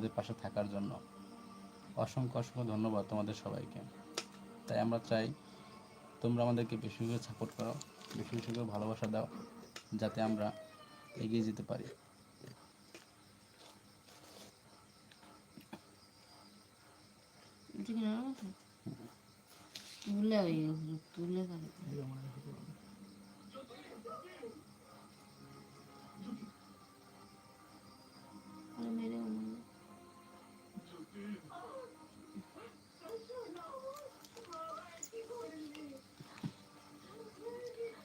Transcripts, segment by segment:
আমাদের পাশে থাকার জন্য। অসংখ্য অসংখ্য ধন্যবাদ তোমাদের সবাইকে। তাই আমরা চাই তোমরা আমাদেরকে বেশি বেশি সাপোর্ট করো, বেশি বেশি করে ভালোবাসা দাও, যাতে আমরা এগিয়ে যেতে পারি। মেরে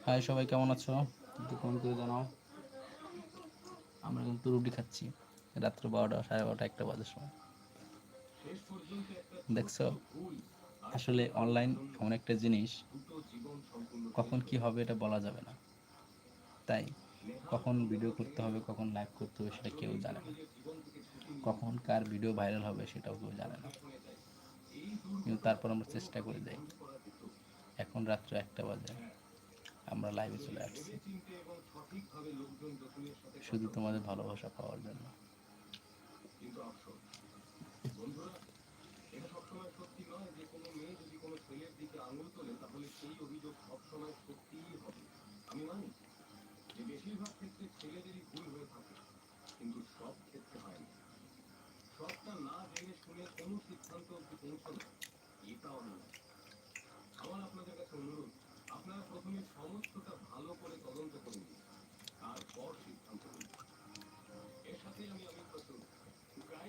হাই সবাই কেমন আছো? একটু কমেন্ট করে জানাও। আমরা কিন্তু রুটি খাচ্ছি রাত্র বারোটা, সাড়ে বারোটা, একটা বাজার সময়। দেখছ? আসলে অনলাইন এমন একটা জিনিস, কখন কি হবে এটা বলা যাবে না। তাই কখন ভিডিও করতে হবে, কখন লাইভ করতে হবে সেটা কেউ জানে না। কখন কার ভিডিও ভাইরাল হবে সেটাও কেউ জানে না। কিন্তু তারপর আমরা চেষ্টা করে যাই। এখন রাত্র একটা বাজে। আমরা লাইভে চলে আসছি। শুধু তোমাদের ভালোবাসা পাওয়ার জন্য।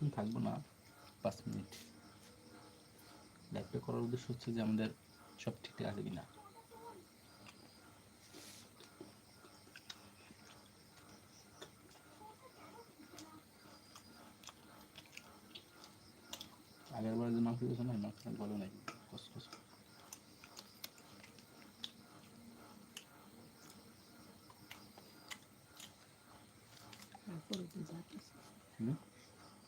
বেশিক্ষণ থাকব না পাঁচ মিনিট। লাইভটা করার উদ্দেশ্য হচ্ছে যে আমাদের সব ঠিকঠাক আছে কিনা। আগের বার যে মাংস দিয়েছে না মাংস ভালো নাই। কষ্ট কষ্ট। তারপরে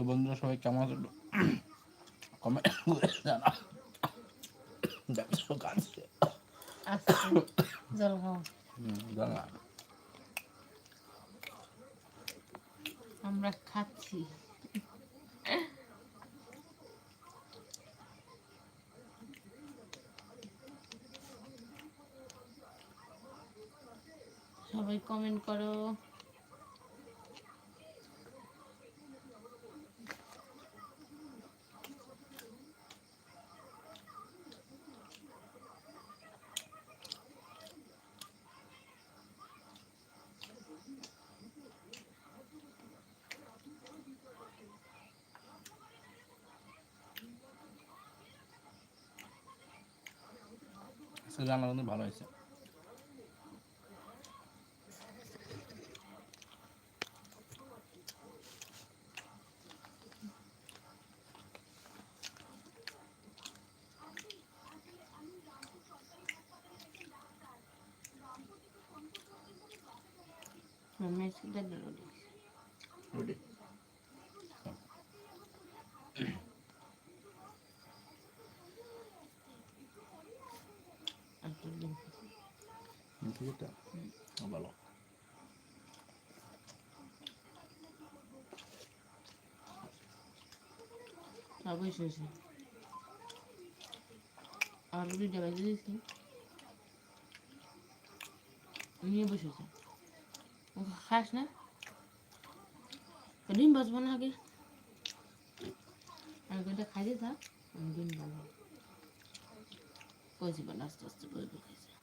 তো বন্ধুরা সবাই কেমন আছো? কমেন্ট করে কাঁদছে আচ্ছা জানা আমরা খাচ্ছি। সবাই কমেন্ট করো। আজকে রান্না কিন্তু ভালো হয়েছে। মেসি দাদা রোডি রুটি আর তো ডিম যেটা ভালো শুয়েছে আর রুটিটা বেজে দিয়েছি নিয়ে বসেছে খাস না ডিম বাজবো না আগে আমি ওইটা খাইতে থাক আমি ডিম বাজবো কইছি বা আস্তে আস্তে বই খাইছে